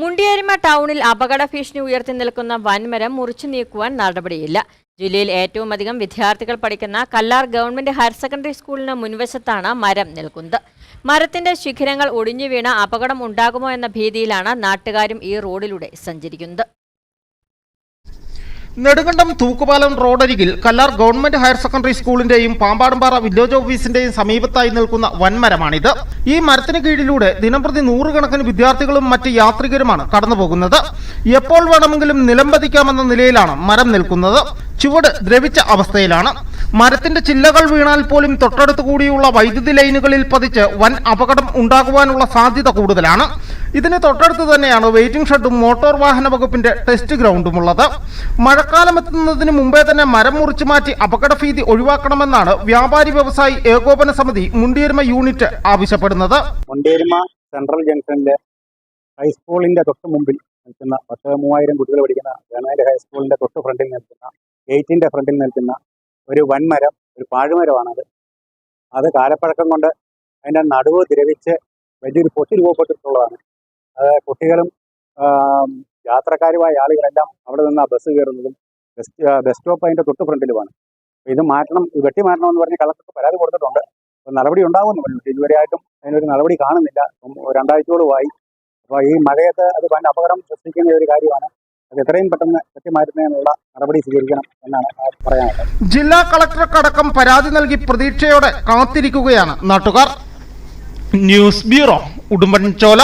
മുണ്ടിയേരിമ ടൗണിൽ അപകട ഭീഷണി ഉയർത്തി നിൽക്കുന്ന വൻമരം മുറിച്ചു നീക്കുവാൻ നടപടിയില്ല. ജില്ലയിൽ ഏറ്റവും അധികം വിദ്യാർത്ഥികൾ പഠിക്കുന്ന കല്ലാർ ഗവൺമെന്റ് ഹയർ സെക്കൻഡറി സ്കൂളിന് മുൻവശത്താണ് മരം നിൽക്കുന്നത്. മരത്തിന്റെ ശിഖരങ്ങൾ ഒടിഞ്ഞു വീണ അപകടം ഉണ്ടാകുമോ എന്ന ഭീതിയിലാണ് നാട്ടുകാരും ഈ റോഡിലൂടെ സഞ്ചരിക്കുന്നത്. നെടുങ്കണ്ടം തൂക്കുപാലം റോഡരികിൽ കല്ലാർ ഗവൺമെന്റ് ഹയർ സെക്കൻഡറി സ്കൂളിന്റെയും പാമ്പാടുംപാറ വില്ലേജ് ഓഫീസിന്റെയും സമീപത്തായി നിൽക്കുന്ന വൻമരമാണിത്. ഈ മരത്തിന് കീഴിലൂടെ ദിനംപ്രതി നൂറുകണക്കിന് വിദ്യാർത്ഥികളും മറ്റ് യാത്രികരുമാണ് കടന്നുപോകുന്നത്. എപ്പോൾ വേണമെങ്കിലും നിലംപതിക്കാമെന്ന നിലയിലാണ് മരം നിൽക്കുന്നത്. ചുവട് ദ്രവിച്ച അവസ്ഥയിലാണ്. മരത്തിന്റെ ചില്ലകൾ വീണാൽ പോലും തൊട്ടടുത്ത് കൂടിയുള്ള വൈദ്യുതി ലൈനുകളിൽ പതിച്ച് വൻ അപകടം ഉണ്ടാകുവാനുള്ള സാധ്യത കൂടുതലാണ്. ഇതിന് തൊട്ടടുത്ത് തന്നെയാണ് വെയിറ്റിംഗ് ഷെഡും മോട്ടോർ വാഹന വകുപ്പിന്റെ ടെസ്റ്റ് ഗ്രൗണ്ടും ഉള്ളത്. മഴക്കാലം എത്തുന്നതിന് മുമ്പേ തന്നെ മരം മുറിച്ചു മാറ്റി അപകടഭീതി ഒഴിവാക്കണമെന്നാണ് വ്യാപാരി വ്യവസായി ഏകോപന സമിതി മുണ്ടിയരുമ യൂണിറ്റ് ആവശ്യപ്പെടുന്നത്. മുണ്ടിയരുമ സെൻട്രൽ ജംഗ്ഷനിലെ ഹൈസ്കൂളിന്റെ തൊട്ട് മുമ്പിൽ നിൽക്കുന്ന പത്ത് മൂവായിരം കുട്ടികൾ പഠിക്കുന്ന ഗവൺമെന്റ് ഹൈസ്കൂളിന്റെ തൊട്ട് ഫ്രണ്ടിൽ നിൽക്കുന്ന ഗേറ്റിന്റെ ഫ്രണ്ടിൽ നിൽക്കുന്ന ഒരു വൻമരം ഒരു പാഴ്മരമാണത് അത്. കാലപ്പഴക്കം കൊണ്ട് അതിന്റെ നടുവ് ദ്രവിച്ച് വലിയൊരു പൊട്ടി രൂപപ്പെട്ടിട്ടുള്ളതാണ് കുട്ടികളും യാത്രക്കാരുമായ ആളുകളെല്ലാം അവിടെ നിന്ന് ആ ബസ് കയറുന്നതും ബസ് ബസ് സ്റ്റോപ്പ് അതിന്റെ തൊട്ട് ഫ്രണ്ടിലുമാണ്. അപ്പൊ ഇത് മാറ്റണം ഇത് വെട്ടി മാറ്റണം എന്ന് പറഞ്ഞ് കളക്ടർക്ക് പരാതി കൊടുത്തിട്ടുണ്ട്. അപ്പോൾ നടപടി ഉണ്ടാകുമെന്ന് പറഞ്ഞു പക്ഷേ ഇതുവരെയായിട്ടും അതിനൊരു നടപടി കാണുന്നില്ല. രണ്ടാഴ്ചയോളമായി അപ്പോൾ ഈ മഴയത്ത് അത് വൻ അപകടം സൃഷ്ടിക്കുന്ന ഒരു കാര്യമാണ്. അത് എത്രയും പെട്ടെന്ന് വെട്ടിമാറ്റുന്നതിനുള്ള നടപടി സ്വീകരിക്കണം എന്നാണ് പറയാനുള്ളത്. ജില്ലാ കളക്ടർക്കടക്കം പരാതി നൽകി പ്രതീക്ഷയോടെ കാത്തിരിക്കുകയാണ് നാട്ടുകാർ. News bureau Udumbanchola.